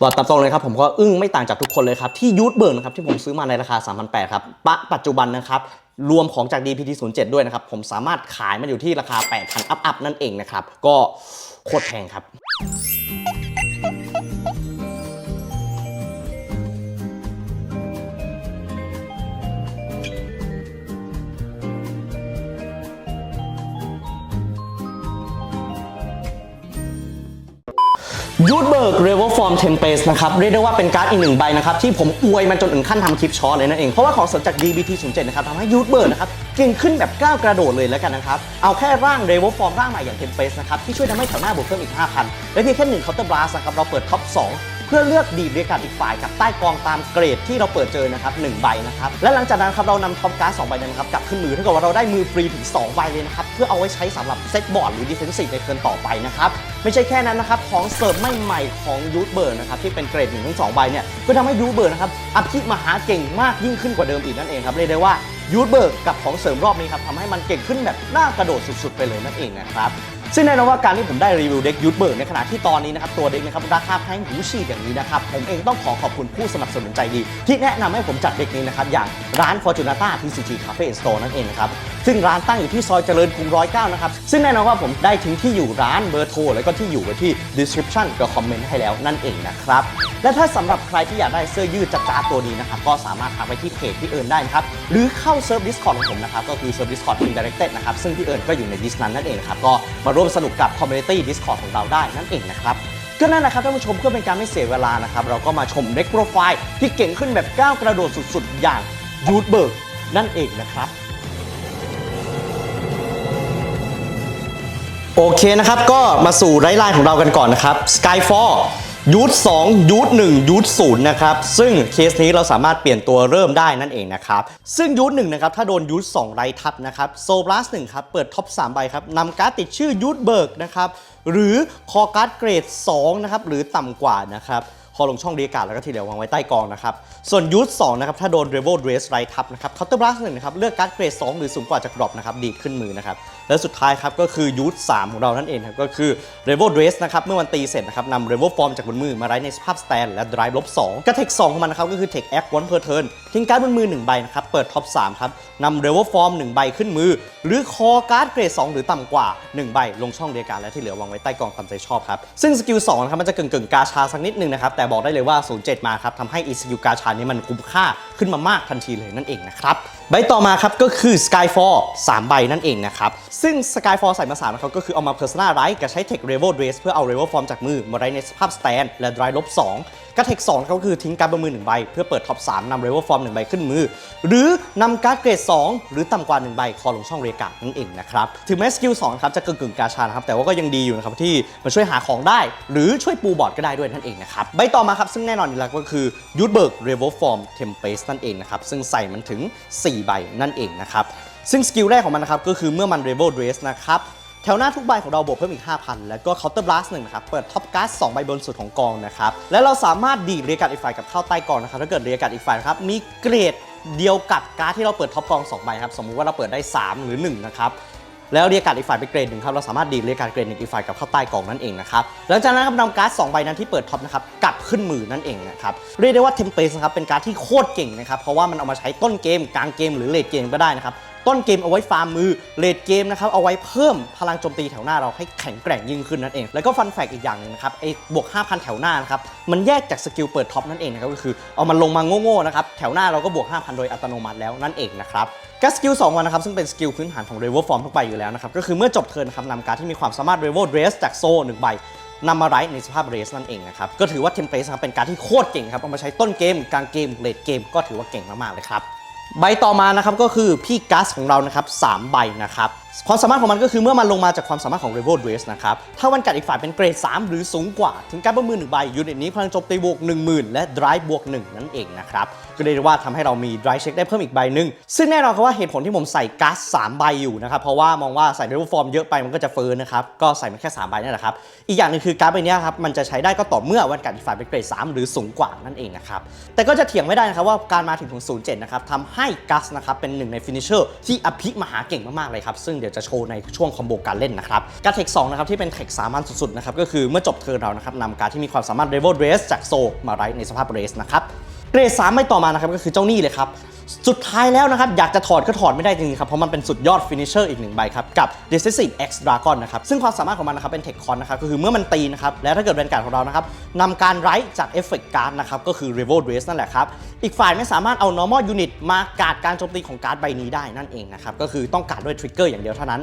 บอกตามตรงเลยครับผมก็อึ้งไม่ต่างจากทุกคนเลยครับ ที่ยูทเบิร์นะครับที่ผมซื้อมาในราคา 3,800ครับปะปัจจุบันนะครับรวมของจาก DPT 07ด้วยนะครับ ผมสามารถขายมันอยู่ที่ราคา 8,000 อัพอัพนั่นเองนะครับ ก็โคตรแพงครับยูทเบิร์กเรเวล เทมเพสนะครับเรียกได้ว่าเป็นการ์ดอีกหนึ่งใบนะครับที่ผมอวยมันจนถึงขั้นทำคลิปช็อตเลยนั่นเองเพราะว่าของเสริมจาก DBT 07 นะครับทำให้ยูทเบิร์ดนะครับเก่งขึ้นแบบก้าวกระโดดเลยแล้วกันนะครับเอาแค่ร่างเรเวลฟอร์มร่างใหม่อย่างเทมเพสนะครับที่ช่วยทำให้แถวหน้าบวกเพิ่มอีก 5,000 และเพียงแค่หนึ่งเคาน์เตอร์บลัสนะครับเราเปิดท็อป2 เพื่อเลือกดีดเรียการดอีกฝ่ายกับใต้กองตามเกรดที่เราเปิดเจอนะครับหนึ่งใบนะครับและหลังจากนั้นครับเรานำทอปการ์ดสองใบนั้นะครับกลับขึ้นมือเท่ากับว่าเราได้มือฟรีถึง 2 ใบเลยนะครับเพื่อเอาไว้ใช้สำหรับเซตบอร์ดหรือดิเฟนซีฟในเทิร์นต่อไปนะครับไม่ใช่แค่นั้นนะครับของเสริมใหม่ๆของยูทเบิร์ดนะครับที่เป็นเกรดหนึ่งทั้งสองใบเนี่ยก็ทำให้ยูทเบิร์ดนะครับอัพคิมหาเก่งมากยิ่งขึ้นกว่าเดิมอีกนั่นเองครับเรียกได้ว่ายูทเบิร์กกับของเสริมรอบนี้ครับทำให้มันเก่งขึ้นแบบน่ากระโดดสุดๆ ไปเลยนั่นเองนะครับ ซึ่งแน่นอนว่าการที่ผมได้รีวิวเด็กยูทเบิร์กในขณะที่ตอนนี้นะครับตัวเด็กนะครับราคาแพงหูฉีดอย่างนี้นะครับผมเองต้องขอขอบคุณผู้สนับสนุนใจดี ที่แนะนำให้ผมจัดเด็กนี้นะครับอย่างร้าน Fortunata TCG Cafe Store นั่นเองนะครับซึ่งร้านตั้งอยู่ที่ซอยเจริญกรุงร้อยเก้านะครับซึ่งแน่นอนว่าผมได้ทิ้งที่อยู่ร้านเบอร์โทรแล้วก็ที่อยู่ไว้ที่ description กับคอมเมนต์ให้แล้วนั่นเองนะครับและถ้าสำหรับใครที่อยากได้เสื้อยืดจัดจ้าตัวนี้นะครับก็สามารถทักไปที่เพจพี่เอิญได้นะครับหรือเข้าเซิร์ฟ Discord ของผมนะครับก็คือเซิร์ฟ Discord Team Directed นะครับซึ่งพี่เอิญก็อยู่ในดิสนั้นนั่นเองครับก็มาร่วมสนุกกับ Community Discord ของเราได้นั่นเองนะครับก็นั่นนะครับท่านผู้ชมเพื่อเป็นการไม่เสียเวลานะครับ เราก็มาชมเด็กโปรไฟล์ที่เก่งขึ้นแบบก้าวกระโดดสุดๆ อย่างยูทเบิร์กนั่นเองนะครับโอเคนะครับก็มาสู่ไลฟ์ไลน์ของเรากันก่อนนะครับ Skyfall ยูท2ยูท1ยูท0นะครับซึ่งเคสนี้เราสามารถเปลี่ยนตัวเริ่มได้นั่นเองนะครับซึ่งยูท1นะครับถ้าโดนยูท2ไรทับนะครับโซบลัส1ครับเปิดท็อป3ใบครับนำการ์ดติดชื่อยูทเบิร์กนะครับหรือคอการ์ดเกรด2นะครับหรือต่ำกว่านะครับพอลงช่องเรียกการแล้วก็ที่เหลือวางไว้ใต้กองนะครับ ส่วนยูท2นะครับ ถ้าโดนเรเวลเดรสไรทับนะครับเคาน์เตอร์บลัสหนึ่งนะครับ เลือกการ์ดเกรด2หรือสูงกว่าจากดรอปนะครับ ดีดขึ้นมือนะครับ และสุดท้ายครับก็คือยูท3ของเรานั่นเองครับก็คือเรเวลเดรสนะครับเมื่อมันตีเสร็จนะครับนำเรเวลฟอร์มจากบนมือมาไว้ในสภาพสแตนและดรายลบ2กระเทค2ของมันนะครับก็คือเทคแอควันเพอร์เทิร์นทิ้งการ์ดบนมือ 1 ใบนะครับเปิดท็อป3ครับนำเรเวลฟอร์ม1ใบขึ้นมือ หรือคอการ์ดเกรด2หรือต่ำกว่า 1 ใบ ลงช่องเรียการและที่เหลือวางไว้ใต้กองตามใจชอบครับซึ่งสกิล2นะครับมันจะกึ่งๆกาชาสักนิดนึงนะครับแต่บอกได้เลยว่า07มาครับทำให้อีสกิลกาชานี้มันคุ้มค่า ขึ้นมามากทันทีเลยนั่นเองนะครับใบต่อมาครับก็คือ Skyfall 3 ใบนั่นเองนะครับ ซึ่ง Skyfall ใส่มา3นะครับก็คือเอามา Persona r i g h กับใช้ Tech Revel Dress เพื่อเอา Revel Form จากมือมาไว้ในสภาพ Stand และ Dry ลบ2 กับ Tech 2ก็คือทิ้งการ์ดบนมือ1ใบ เพื่อเปิดท็อป3นำ Revel Form 1ใบขึ้นมือ หรือนำการ์ดเกรด2หรือต่ำกว่า1ใบคอลงช่องเรียกานั่นเองนะครับถึงแม้สกิล2ครับจะกึ่งๆกาชานะครับแต่ว่าก็ยังดีอยู่นะครับที่มันช่วยหาของได้ หรือช่วยปูบอร์ดก็ได้ด้วยนั่นเองนะครับใบต่อมาครับซึ่งแน่นอนอยู่แล้วก็คือ y u t b e r g Revel Form Tempest นั่นเองนะครับซึ่งใส่มันถึง 4 ใบนั่นเองนะครับซึ่งสกิลแรกของมันนะครับก็คือเมื่อมัน Revel Dress นะครับ แถวหน้าทุกใบของเราบวกเพิ่มอีก 5,000 แล้วก็ Counter Blast 1นะครับ เปิดท็อปการ์ด2ใบบนสุดของกองนะครับ และเราสามารถดีดเรียกกาดอีกฝ่ายกับเข้าใต้กองนะครับ ถ้าเกิดเรียกกาดอีกฝ่ายนะครับ มีเกรดเดียวกับการ์ดที่เราเปิดท็อปกอง2ใบครับ สมมุติว่าเราเปิดได้ 3 หรือ 1 นะครับแล้วเรียกการดอีกฝ่ายเป็นเกรดหนึ่งครับเราสามารถดีดเรียกการดเกรดหนึ่งอีกฝ่ายกับเข้าใต้กองนั่นเองนะครับหลังจากนั้นครับนำการ์ด2ใบนั้นที่เปิดท็อปนะครับกลับขึ้นมือนั่นเองนะครับเรียกได้ว่าเทมเพลสนะครับเป็นการดที่โคตรเก่งนะครับเพราะว่ามันเอามาใช้ต้นเกมกลางเกมหรือเลดเกมก็ได้นะครับ ต้นเกมเอาไว้ฟาร์มมือเลดเกมนะครับเอาไว้เพิ่มพลังโจมตีแถวหน้าเราให้แข็งแกร่งยิ่งขึ้นนั่นเอง แล้วก็ฟันแฟกอีกอย่างหนึ่งนะครับไอ้บวก 5,000 แถวหน้านะครับมันแยกจากสกิลเปิดท็อปนั่นเองนะครับก็คือเอามันลงมาโง่ๆนะครับแถวหน้าเราก็บวก 5,000 โดยอัตโนมัติแล้วนั่นเองนะครับกับสกิล2วันนะครับซึ่งเป็นสกิลพื้นฐานของ r e v e l Form ทุกใบอยู่แล้วนะครับก็คือเมื่อจบเทิร์นนะครับนำการดที่มีความสามารถ r e v e l Dress จากโซ่หนึ่งใบนำมาไรในสภาพเรสนั่นเองนะครับ ก็ถือว่าเทมเพลสครับเป็นการที่โคตรเก่งครับ เอามาใช้ต้นเกมกลางเกมเลดเกมก็ถือว่าเก่งมาก ๆ เลยครับ ใบต่อมานะครับก็คือพี่กัสของเรานะครับ3ใบนะครับ ความสามารถของมันก็คือเมื่อมันลงมาจากความสามารถของ Revel Dress นะครับ ถ้าวันกัดอีกฝ่ายเป็นเกรด 3 หรือสูงกว่า ถึงการประมือหนึ่งใบยูนิตนี้พลังโจมตีบวก 10,000 และ Drive บวก 1 นั่นเองนะครับ ก็เรียกว่าทำให้เรามี Drive Check ได้เพิ่มอีกใบหนึ่ง ซึ่งแน่นอนครับว่าเหตุผลที่ผมใส่กัส3ใบอยู่นะครับ เพราะว่ามองว่าใส่ Revel Form เยอะไปมันก็จะเฟิร์นนะครับ ก็ใส่มันแค่ 3 ใบนี่แหละครับ อีกอย่างหนึงคือการ์ดใบนี้ครับมันจะใช้ได้ก็ต่อเมื่อวันกัดอีกฝ่ายเป็นเกรด 3 หรือสูงกว่านั่นเองนะครับแต่ก็จะเถียงไม่ได้นะครับว่าการมาถึงของ07นะครับทำให้กัสนะครับเป็นหนึ่งในฟินิชเชอร์ที่อภิมหาเก่งมากๆเลยครับซึ่งเดี๋ยวจะโชว์ในช่วงคอมโบการเล่นนะครับการเทค2นะครับที่เป็นเทคสามัญสุดๆนะครับก็คือเมื่อจบเทิร์นเรานะครับนำการที่มีความสามารถเรเวลเรสจากโซมาไรในสภาพเรสนะครับเกรด3ไม่ต่อมานะครับก็คือเจ้านี่เลยครับ สุดท้ายแล้วนะครับ อยากจะถอดก็ถอดไม่ได้จริงๆครับ เพราะมันเป็นสุดยอดฟินิชเชอร์อีกหนึ่งใบครับ กับ Decisive X Dragon นะครับ ซึ่งความสามารถของมันนะครับ เป็นเทคคอนนะครับ ก็คือเมื่อมันตีนะครับ แล้วถ้าเกิดแวนการ์ดของเรานะครับนำการไรจากเอฟเฟกต์การ์ดนะครับ ก็คือ Revo Dress นั่นแหละครับ อีกฝ่ายไม่สามารถเอา normal unit มาการ์ดการโจมตีของการ์ดใบนี้ได้นั่นเองนะครับก็คือต้องการดด้วยทริกเกอร์อย่างเดียวเท่านั้น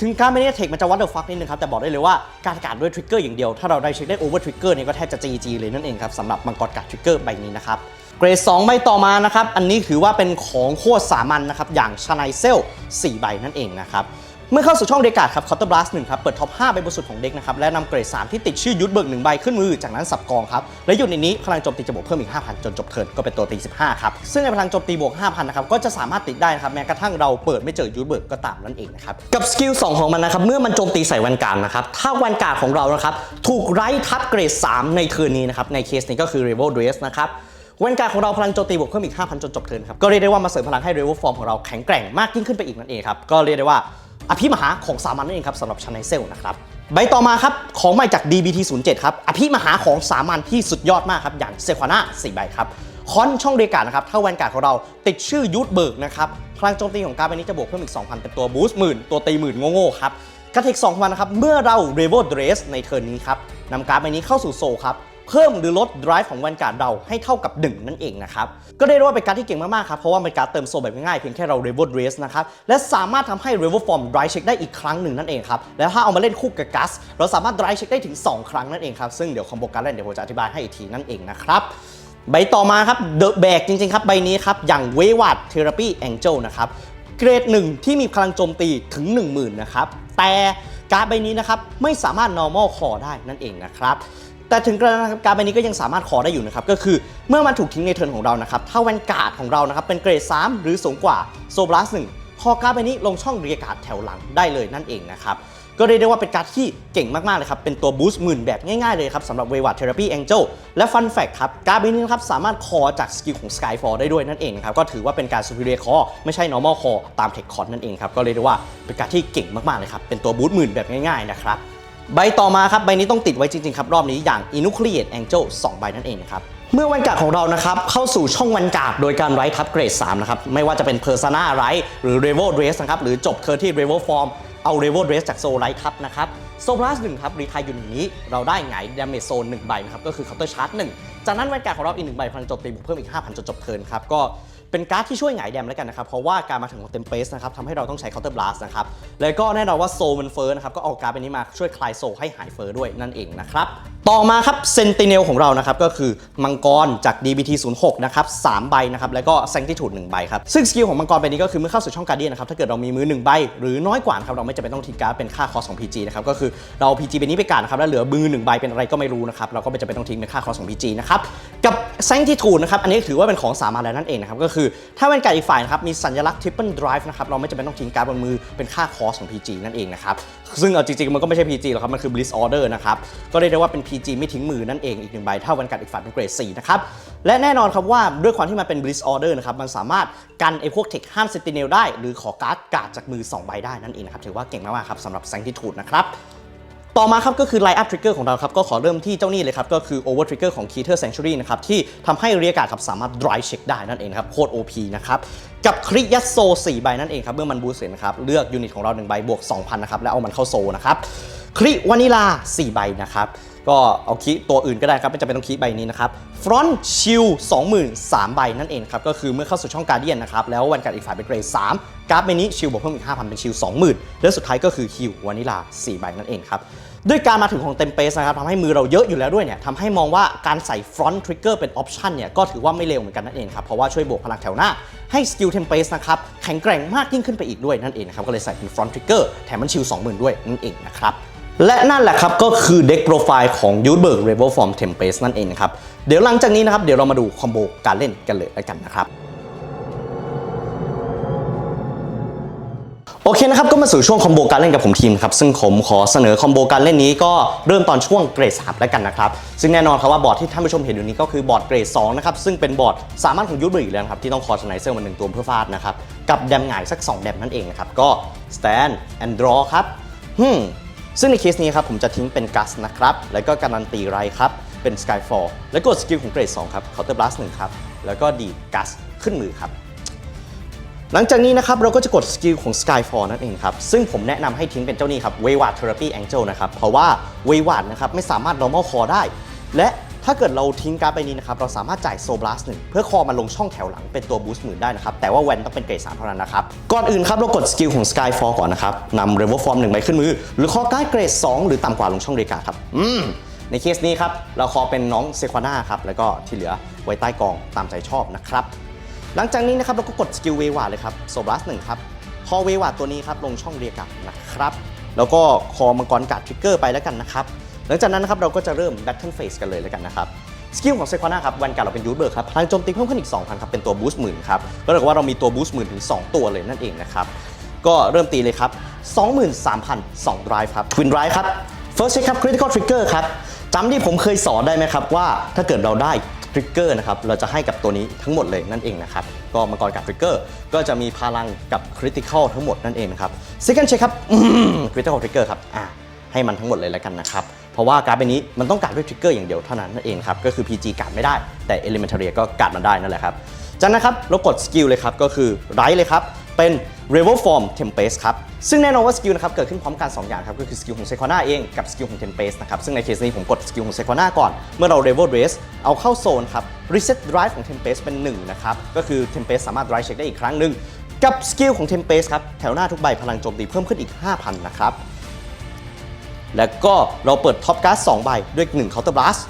ถึงการไม่ได้เทคมันจะวัดเดอะฟักนิดนึงครับแต่บอกได้เลยว่าการการด้วยทริกเกอร์อย่างเดียวถ้าเราได้เช็คได้โอเวอร์ทริกเกอร์เนี่ยก็แทบจะ GG เลยนั่นเองครับสำหรับมังกรการทริกเกอร์ใบนี้นะครับ เกรด2ใบต่อมานะครับ อันนี้ถือว่าเป็นของโคตรสามัญนะครับ อย่างชานายเซล 4 ใบนั่นเองนะครับ เมื่อเข้าสู่ช่องเดกาดครับคอร์เตอร์บลัสหนึ่งครับ เปิดท็อป 5 ใบบนสุดของเด็กนะครับ และนำเกรด 3 ที่ติดชื่อยุทธเบิกหนึ่งใบขึ้นมือ จากนั้นสับกองครับ และอยู่ในนี้พลังโจมตีจะบวกเพิ่มอีก 5,000 จนจบเทิร์นก็เป็นตัวตี 15 ครับ ซึ่งในพลังโจมตีบวก 5,000 นะครับ ก็จะสามารถติดได้นะครับแม้กระทั่งเราเปิดไม่เจอยุทธเบิกก็ตามนั่นเองนะครับ กับสกิล2ของมันนะครับ เมื่อมันโจมตีใส่แวนการนะครับถ้าแวนการของเรานะครับถูกไร้ทับเกรด 3 ในเทิร์นนี้นะครับในเคสนี้ก็คือ r e v o Dress นะครับ เวนการของเราพลังโจมตีบวกเพิ่มอีก 5,000 จนจบเทิร์นครับ ก็เรียกได้ว่ามาเสริมพลังให้เรเวลฟอร์มของเราแข็งแกร่งมากยิ่งขึ้นไปอีกนั่นเองครับ ก็เรียกได้ว่าอภิมหาของสามัญนั่นเองครับสำหรับชานเซลนะครับใบต่อมาครับ ของใหม่จาก DBT 07ครับอภิมหาของสามัญที่สุดยอดมากครับอย่างเซควาน่า4ใบครับคอนช่องเรียการดนะครับถ้าแวนการ์ดของเราติดชื่อยูทเบิร์กนะครับพลังโจมตีของการดใบนี้จะบวกเพิ่มอีก 2,000 เป็นตัวบูสต์หมื่นตัวตีหมื่นโง่ๆครับกระเทก2วันนะครับเมื่อเรา r e v o Dress ในเทิร์นนี้ครับนำการ์ดใบนี้เข้าสู่โซครับ เพิ่มหรือลด drive ของแวนการ์ดเราให้เท่ากับ 1 นั่นเองนะครับ ก็ได้เรียกว่าเป็นการดที่เก่งมาก ๆ ครับ เพราะว่าเป็นการดเติมโซแบบง่ายๆ เพียงแค่เรา r e v o Dress นะครับ และสามารถทำให้ r e v o Form drive check ได้อีกครั้งหนึ่งนั่นเองครับ แล้วถ้าเอามาเล่นคู่กับกัสเราสามารถ drive check ได้ถึง 2 ครั้งนั่นเองครับซึ่งเดี๋ยวคอมโบการเล่นเดี๋ยวผมจะอธิบายให้อีกทีนั่นเองนะครับใบต่อมาครับเดอะแบกจริงๆครับใบนี้ครับอย่างเววัดเทอราปีแองเจลนะครับเกรดหนึ่งที่มีพลังโจมตีถึง 10,000นะครับแต่การ์ดใบนี้นะครับไม่สามารถ normal core ได้นั่นเองนะครับ แต่ถึงกระนั้นการใบนี้ก็ยังสามารถขอได้อยู่นะครับก็คือเมื่อมันถูกทิ้งในเทิร์นของเรานะครับถ้าแวนการ์ดของเรานะครับเป็นเกรด 3 หรือสูงกว่าโซบลัสหนึ่งคอการ์ดใบนี้ลงช่องเรียกาดแถวหลังได้เลยนั่นเองนะครับก็เรียกได้ว่าเป็นการดที่เก่งมากๆเลยครับ เป็นตัวบูสต์หมื่นแบบง่ายๆเลยครับสำหรับเววัตเทอราปีแองเจลและฟันแฟกครับ การดใบนี้นะครับสามารถคอจากสกิลของ Skyfall ได้ด้วยนั่นเองครับ ก็ถือว่าเป็นการ superior core ไม่ใช่ normal core ตาม tech con นั่นเองครับ ก็เรียกได้ว่าเป็นการดที่เก่งมากๆเลยครับ เป็นตัวบูสต์หมื่นแบบง่ายๆนะครับ ใบต่อมาครับ ใบนี้ต้องติดไว้จริง ๆ ครับ รอบนี้อย่าง Inucleate Angel 2 ใบนั่นเองนะครับ เมื่อวันกาดของเรานะครับ เข้าสู่ช่องวันกาดโดยการไร้ทับเกรด 3 นะครับ ไม่ว่าจะเป็น Persona ไรหรือ Revo Dress นะครับ หรือจบเทอร์ที่ Revo Form เอา Revo Dress จากโซไ i ทับนะครับโซบลัสหนึ่งครับ รีทายอยู่ในนี้เราได้ไงดาเมจโซน1ใบนะครับ ก็คือ Counter Charge 1จากนั้นวันกาดของเราอีกหนึ่งใบพลังโจมตีบวกเพิ่มอีก5,000จนจบเทิร์นครับก็ เป็นการ์ดที่ช่วยหงายแดมแล้วกันนะครับ เพราะว่าการมาถึงของเต็มเพสนะครับทำให้เราต้องใช้เคาน์เตอร์บลัสนะครับ แล้วก็แน่นอนว่าโซมันเฟอร์นะครับ ก็เอาการ์ดไปนี้มาช่วยคลายโซให้หายเฟอร์ด้วยนั่นเองนะครับ ต่อมาครับเซนติเนลของเรานะครับก็คือมังกรจาก DBT 06นะครับ3ใบนะครับแล้วก็ Sanctitude 1ใบครับซึ่งสกิลของมังกรใบนี้ก็คือเมื่อเข้าสู่ช่องการเดียนนะครับถ้าเกิดเรามีมือ 1 ใบ หรือน้อยกว่าครับเราไม่จำเป็นต้องทิ้งการ์ดเป็นค่าคอสของ PG นะครับก็คือเรา PG ใบนี้ไปการนะครับแล้วเหลือมือ 1 ใบเป็นอะไรก็ไม่รู้นะครับเราก็ไม่จำเป็นต้องทิ้งเป็นค่าคอสของ PG นะครับกับ Sanctitude นะครับอันนี้ถือว่าเป็นของสามัญแล้วนั่นเองนะครับก็คือถ้าเป็นการอีกฝ่ายนะครับมีสัญลักษณ์ Triple Drive นะครับเราไม่จำเป็นต้องทิ้งการ์ดบนมือเป็นค่าคอสของ PG นั่นเองนะครับซึ่งเอาจริงๆมันก็ไม่ใช่ PG หรอกครับมันคือ Bliss Order นะครับก็เรียกได้ว่าเป็น PG ไม่ทิ้งมือนั่นเองอีกหนึ่งใบเท่าวันการดอีกฝ่ายเป็นเกรด4นะครับ และแน่นอนครับว่าด้วยความที่มันเป็น Bliss Order นะครับ มันสามารถกันไอ้พวกเทคห้าม Sentinel ได้ หรือขอการ์ดกาดจากมือ 2 ใบได้นั่นเองนะครับ ถือว่าเก่งมากๆครับสำหรับ Sanctitude นะครับต่อมาครับก็คือ Line Up Trigger ของเราครับ ก็ขอเริ่มที่เจ้านี่เลยครับ ก็คือ Over Trigger ของ Keter Sanctuary นะครับ ที่ทำให้เรียการ์ดครับสามารถ dry check ได้นั่นเองครับ โคตร OP นะครับ กับคริยัสโซ4ใบนั่นเองครับ เมื่อมันบูสเสร็จนะครับ เลือกยูนิตของเรา 1 ใบบวก 2,000 นะครับ แล้วเอามันเข้าโซนะครับคริวานิลา 4 ใบนะครับ ก็เอาคีตัวอื่นก็ได้ครับไม่จำเป็นต้องคีใบนี้นะครับฟรอนต์ชิล23,000ใบนั่นเองครับก็คือเมื่อเข้าสู่ช่องการเดียนนะครับแล้ววันการดอีกฝ่ายเป็นเกรด3กร์ดใบนี้ชิลบวกเพิ่มอีก5,000เป็นชิล20,000และสุดท้ายก็คือคิววานิลา4ใบนั่นเองครับด้วยการมาถึงของเต็มเปสนะครับทำให้มือเราเยอะอยู่แล้วด้วยเนี่ยทำให้มองว่าการใส่ฟรอนต์ทริกเกอร์เป็นออปชันเนี่ยก็ถือว่าไม่เลวเหมือนกันนั่นเองครับเพราะว่าช่วยบวกพลังแถวหน้าให้สกิลเทมเปสนะครับแข็งแกร่งมากยิ่งขึ้นไปอีกด้วยนั่นเองนะครับก็เลยใส่เป็นฟรอนต์ทริกเกอร์แถมมันชิล20,000 ด้วยนั่นเองนะครับ และนั่นแหละครับก็คือเด็กโปรไฟล์ของยูเบิร์กเรเวลฟอร์มเทมเปสนั่นเองนะครับ เดี๋ยวหลังจากนี้นะครับ เดี๋ยวเรามาดูคอมโบการเล่นกันเลยแล้วกันนะครับโอเคนะครับก็มาสู่ช่วงคอมโบการเล่นกับผมทีมครับซึ่งผมขอเสนอคอมโบการเล่นนี้ก็เริ่มตอนช่วงเกรด3แล้วกันนะครับซึ่งแน่นอนครับว่าบอร์ดที่ท่านผู้ชมเห็นอยู่นี้ก็คือบอร์ดเกรด2นะครับซึ่งเป็นบอร์ดสามารถของยูทเบอร์อีกแล้วครับที่ต้องคอร์ชไนเซอร์มาหนึ่งตัวเพื่อฟาดนะครับกับแดมหงายสัก 2 แดมนั่นเองนะครับก็ stand and draw ครับฮึม ซึ่งในเคสนี้ครับผมจะทิ้งเป็นกัสนะครับ แล้วก็การันตีไรครับ เป็น Skyfall แล้วกดสกิลของเกรด 2 ครับ Counter Blast 1 ครับ แล้วก็ดีกัสขึ้นมือครับ หลังจากนี้นะครับเราก็จะกดสกิลของ Skyfall นั่นเองครับ ซึ่งผมแนะนำให้ทิ้งเป็นเจ้านี้ครับ Wayward Therapy Angel นะครับ เพราะว่า Wayward นะครับไม่สามารถ normal call ได้ และ ถ้าเกิดเราทิ้งการ์ดใบนี้นะครับ เราสามารถจ่าย Soul Blast หนึ่งเพื่อคอมาลงช่องแถวหลังเป็นตัว Boost หมื่นได้นะครับ แต่ว่าแวนต้องเป็นเกรด3เท่านั้นนะครับ ก่อนอื่นครับเรากดสกิลของ Skyfall ก่อนนะครับนำ Revo Form 1ใบขึ้นมือ หรือคอการ์ดเกรด 2 หรือต่ำกว่าลงช่องเรียกาครับ อืม ในเคสนี้ครับ เราคอเป็นน้องเซควาน่าครับ แล้วก็ที่เหลือไว้ใต้กองตามใจชอบนะครับ หลังจากนี้นะครับเราก็กดสกิลเววาเลยครับโซบลัสหนึ่งครับ คอเววาตัวนี้ครับลงช่องเรียกลับนะครับ แล้วก็คอมังกรกัดทริกเกอร์ไปแล้วกันนะครับ หลังจากนั้นนะครับเราก็จะเริ่มแบทเทิลเฟสกันเลยแล้วกันนะครับสกิลของเซควาน่าครับวันการเราเป็นยูทเบิร์กครับพลังโจมตีเพิ่มขึ้นอีก 2,000ครับเป็นตัวบูสต์หมื่นครับก็เรียกว่าเรามีตัวบูสต์หมื่นถึง 2 ตัวเลยนั่นเองนะครับก็เริ่มตีเลยครับ 23,002 drive ครับ Twin drive ครับ first check ครับ critical trigger ครับจำที่ผมเคยสอนได้ไหมครับว่าถ้าเกิดเราได้ทริกเกอร์นะครับเราจะให้กับตัวนี้ทั้งหมดเลยนั่นเองนะครับก็มังกรกับทริกเกอร์ก็จะมีพลังกับคริติคอลทั้งหมดนั่นเองนะครับ second check ครับคริติคอลทริกเกอร์ครับอะให้มันทั้งหมดเลยแล้วกันนะครับ เพราะว่าการ์ดใบนี้มันต้องการด้วยทริกเกอร์อย่างเดียวเท่านั้นนั่นเองครับก็คือ PG การ์ดไม่ได้แต่ Elementaria ก็การ์ดมันได้นั่นแหละครับจากนั้นครับเรากดสกิลเลยครับก็คือไรเลยครับเป็น Revel Form Tempest ครับ ซึ่งแน่นอนว่าสกิลนะครับเกิดขึ้นพร้อมกัน 2 อย่างครับ ก็คือสกิลของเซ q u a n a เองกับสกิลของ Tempest นะครับ ซึ่งในเคสนี้ผมกดสกิลของเซ q u a n a ก่อน เมื่อเรา Revel Race เอาเข้าโซนครับ Reset Drive ของ Tempest เป็น 1 นะครับ ก็คือ Tempest สามารถ Drive Check ได้อีกครั้งหนึ่งกับสกิลของ Tempest ครับ แถวหน้าทุกใบพลังโจมตีเพิ่มขึ้นอีก 5,000 นะครับ แล้วก็เราเปิดท็อปการ์ด2ใบด้วย1 Counter Blast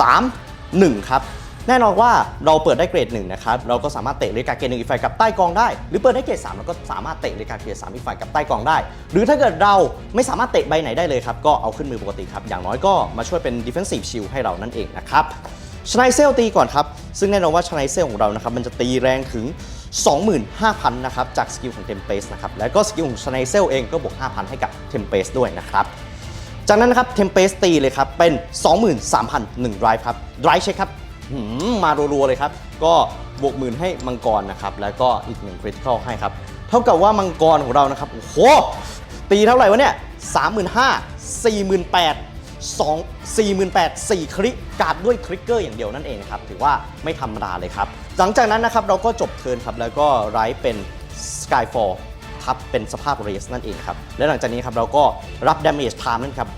3 1ครับแน่นอนว่าเราเปิดได้เกรด1นะครับเราก็สามารถเตะเลกาเกรดหนึ่งอีกฝ่ายกับใต้กองได้ หรือเปิดได้เกรด3เราก็สามารถเตะเลกาเกรด3อีกฝ่ายกับใต้กองได้ หรือถ้าเกิดเราไม่สามารถเตะใบไหนได้เลยครับก็เอาขึ้นมือปกติครับอย่างน้อยก็มาช่วยเป็น defensive shield ให้เรานั่นเองนะครับชไนเซลตีก่อนครับ ซึ่งแน่นอนว่าชไนเซลของเรานะครับมันจะตีแรงถึง 25,000นะครับจากสกิลของ Tempest นะครับแล้วก็สกิลของชไนเซลเองก็บวก 5,000 ให้กับ Tempest ด้วยนะครับ จากนั้นนะครับเทมเพสตีเลยครับ เป็น 23,001 drive ครับ drive เช็คครับมารัวๆเลยครับ ก็บวกหมื่นให้มังกรนะครับ แล้วก็อีกหนึ่ง critical ให้ครับ เท่ากับว่ามังกรของเรานะครับ โอ้โห ตีเท่าไหร่วะเนี่ย35,000 48,000 2 48,000 4คลิกการ์ดด้วยทริกเกอร์อย่างเดียวนั่นเองครับ ถือว่าไม่ธรรมดาเลยครับ หลังจากนั้นนะครับเราก็จบเทิร์นครับ แล้วก็ไรเป็น Skyfall ทับเป็นสภาพเรสนั่นเองครับ และหลังจากนี้ครับเราก็รับ damage time นั่นครับ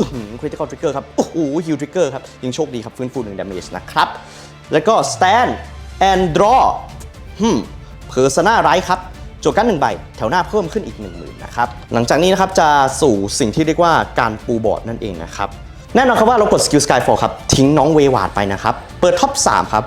คริติคอลทริกเกอร์ครับโอ้โหฮิลทริกเกอร์ครับยังโชคดีครับฟื้นฟู1 damage นะครับ แล้วก็ stand and draw ฮึมเพอร์ซนาไรครับโจทย์กันหนึ่งใบ แถวหน้าเพิ่มขึ้นอีก 1 0,000นะครับ หลังจากนี้นะครับจะสู่สิ่งที่เรียกว่าการปูบอร์ดนั่นเองนะครับ แน่นอนครับว่าเรากดสกิล Skyfall ครับ ทิ้งน้องเววาดไปนะครับ เปิดท็อป 3 ครับ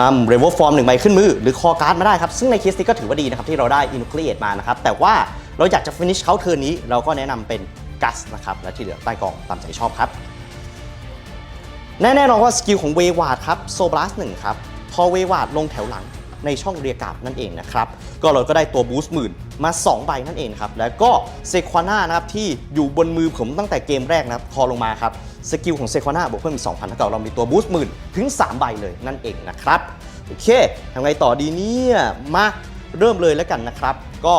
นำ Revo Form 1ใบขึ้นมือ หรือคอการ์ดมาได้ครับ ซึ่งในเคสนี้ก็ถือว่าดีนะครับ ที่เราได้ Inucleate มานะครับ แต่ว่าเราอยากจะ finish เขาเทิร์นนี้ เราก็แนะนำเป็น Gus นะครับ และที่เหลือใต้กองตามใจชอบครับ แน่นอนว่าสกิลของเววาดครับโซบลัสหนึ่งครับพอเววาดลงแถวหลังในช่องเรียกาบนั่นเองนะครับ ก็เราก็ได้ตัวบูสต์หมื่นมา 2 ใบนั่นเองครับ แล้วก็เซควาน่านะครับที่อยู่บนมือผมตั้งแต่เกมแรกนะครับ พอลงมาครับ สกิลของเซควาน่าบวกเพิ่มอีก2,000เท่ากับเรามีตัวบูสต์หมื่นถึง 3 ใบเลยนั่นเองนะครับ โอเคทำไงต่อดีเนี่ยมาเริ่มเลยแล้วกันนะครับ ก็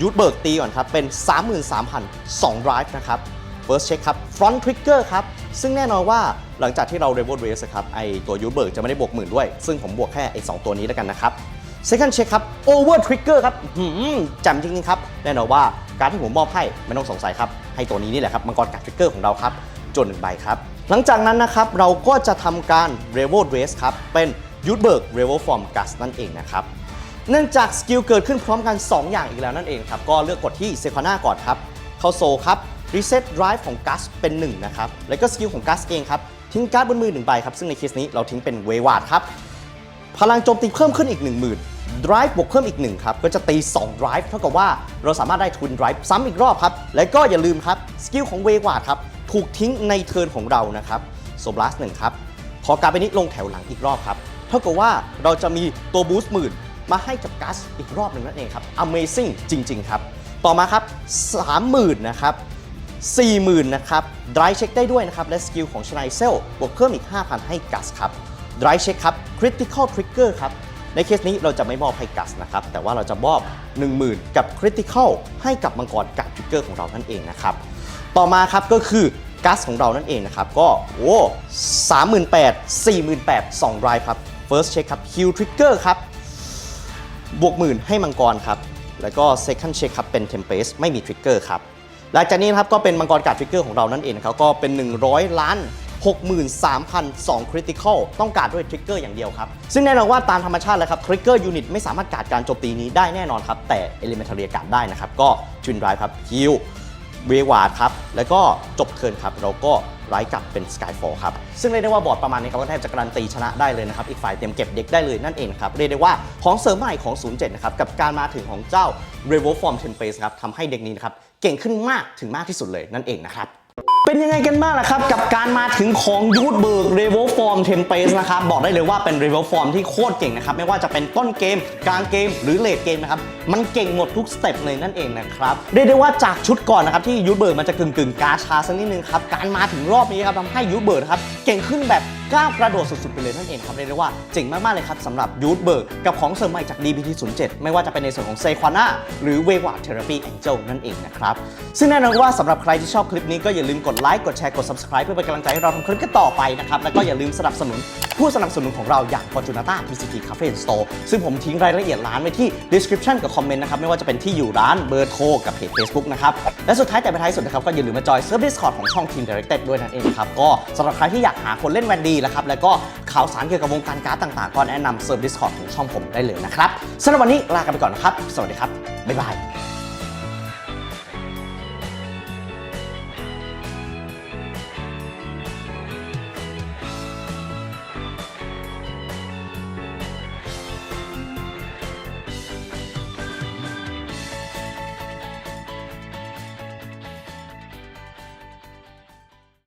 ยูทเบิร์กตีก่อนครับ เป็น 33,002 drive นะครับ first check ครับ front trigger ครับ ซึ่งแน่นอนว่าหลังจากที่เรา revolt race ครับ ไอตัวยูทเบิร์กจะไม่ได้บวกหมื่นด้วย ซึ่งผมบวกแค่ไอสองตัวนี้แล้วกันนะครับ second check ครับ over trigger ครับหืมจำจริงๆครับ แน่นอนว่าการที่ผมมอบให้ไม่ต้องสงสัยครับ ให้ตัวนี้นี่แหละครับมังกรกัด trigger ของเราครับ จนหนึ่งใบครับ หลังจากนั้นนะครับเราก็จะทำการ revolt race ครับ เป็นยูทเบิร์ก revolt form gus นั่นเองนะครับ เนื่องจากสกิลเกิดขึ้นพร้อมกัน 2 อย่างอีกแล้วนั่นเองครับ ก็เลือกกดที่เซควาน่าก่อนครับ เข้าโซครับ Reset Drive ของกัสเป็น 1 นะครับ แล้วก็สกิลของกัสเองครับ ทิ้งการ์ดบนมือ1ใบครับ ซึ่งในเคสนี้เราทิ้งเป็นเววาดครับ พลังโจมตีเพิ่มขึ้นอีก 10,000 Drive บวกเพิ่มอีก 1 ครับ ก็จะตี 2 Drive เท่ากับว่าเราสามารถได้ทุน Drive ซ้ำอีกรอบครับ และก็อย่าลืมครับ สกิลของเววาดครับ ถูกทิ้งในเทิร์นของเรานะครับโซบลัสหนึ่งครับขอการไปนี้ลงแถวหลังอีกรอบครับเท่ากับว่าเราจะมีตัวบูสต์หมื่นมาให้กับกัสอีกรอบหนึ่งนั่นเองครับ Amazing จริง ๆ ครับ ต่อมาครับ 30,000นะครับ40,000นะครับ dry check ได้ด้วยนะครับ และสกิลของชนเซลบวกเพิ่มอีก 5,000 ให้กัสครับ dry check ครับ critical trigger ครับ ในเคสนี้เราจะไม่มอบให้กัสนะครับ แต่ว่าเราจะมอบ 10,000 กับ critical ให้กับมังกรการ trigger ของเรานั่นเองนะครับ ต่อมาครับก็คือกัสของเรานั่นเองนะครับ ก็โอ้สามหมื่นแปดสี่หมื่นแปดสองรายครับ first check ครับ Q trigger ครับ บวกหมื่นให้มังกรครับ แล้วก็ second check ครับเป็น tempest ไม่มี trigger ครับ หลังจากนี้ครับก็เป็นมังกรการ trigger ของเรานั่นเองครับ ก็เป็น 100 ล้าน63,002 critical ต้องการด้วย trigger อย่างเดียวครับ ซึ่งแน่นอนว่าตามธรรมชาติแล้วครับ trigger unit ไม่สามารถการดการโจมตีนี้ได้แน่นอนครับ แต่ elementary การดได้นะครับ ก็ twin drive ครับ heal เววาร์ดครับ แล้วก็จบเทิร์นครับ เราก็ไร้กลับเป็นสกายโฟลครับ ซึ่งเรียกได้ว่าบอร์ดประมาณนี้ครับก็แทบจะการันตีชนะได้เลยนะครับ อีกฝ่ายเตรียมเก็บเด็กได้เลยนั่นเองครับ เรียกได้ว่าของเสริมใหม่ของ 07 นะครับ กับการมาถึงของเจ้า r e v o Form Tempest ครับทำให้เด็กนี้นะครับ เก่งขึ้นมากถึงมากที่สุดเลยนั่นเองนะครับ เป็นยังไงกันบ้างล่ะครับ กับการมาถึงของยูทเบิร์กเรเวลฟอร์มเทมเปสนะครับ บอกได้เลยว่าเป็นเรเวลฟอร์มที่โคตรเก่งนะครับ ไม่ว่าจะเป็นต้นเกม กลางเกมหรือเลดเกมนะครับ มันเก่งหมดทุกสเต็ปเลยนั่นเองนะครับ เรียกได้ว่าจากชุดก่อนนะครับ ที่ยูทเบิร์กมันจะกึ่งกึ่งๆกาชาสักนิดนึงครับ การมาถึงรอบนี้ครับทำให้ยูทเบิร์กครับเก่งขึ้นแบบ ก้าวกระโดดสุดๆไปเลยนั่นเองครับเรียกได้ว่าเจ๋งมากๆเลยครับสำหรับยูทเบิร์กกับของเสริมใหม่จาก DBT 07 ไม่ว่าจะเป็นในส่วนของเซควาน่าหรือเววาเทอราปีแองเจลนั่นเองนะครับ ซึ่งแน่นอนว่าสำหรับใครที่ชอบคลิปนี้ก็อย่าลืมกดไลค์กดแชร์กด subscribe เพื่อเป็นกำลังใจให้เราทำคลิปกันต่อไปนะครับแล้วก็อย่าลืมสนับสนุน ผู้สนับสนุนของเราอย่าง Fortunata PCT Cafe and Store ซึ่งผมทิ้งรายละเอียดร้านไว้ที่ description กับคอมเมนต์นะครับ ไม่ว่าจะเป็นที่อยู่ร้านเบอร์โทรกับเพจ Facebook นะครับ และสุดท้ายแต่ไม่ท้ายสุดนะครับ ก็อย่าลืมมาจอยเซิร์ฟ Discord ของช่อง Team Directed ด้วยนั่นเองครับ ก็สำหรับใครที่อยากหาคนเล่นแวนดีนะครับแล้วก็ข่าวสารเกี่ยวกับวงการการ์ดต่างๆก็แนะนำเซิร์ฟ Discord ของช่องผมได้เลยนะครับสำหรับวันนี้ลากันไปก่อนนะครับสวัสดีครับบ๊ายบาย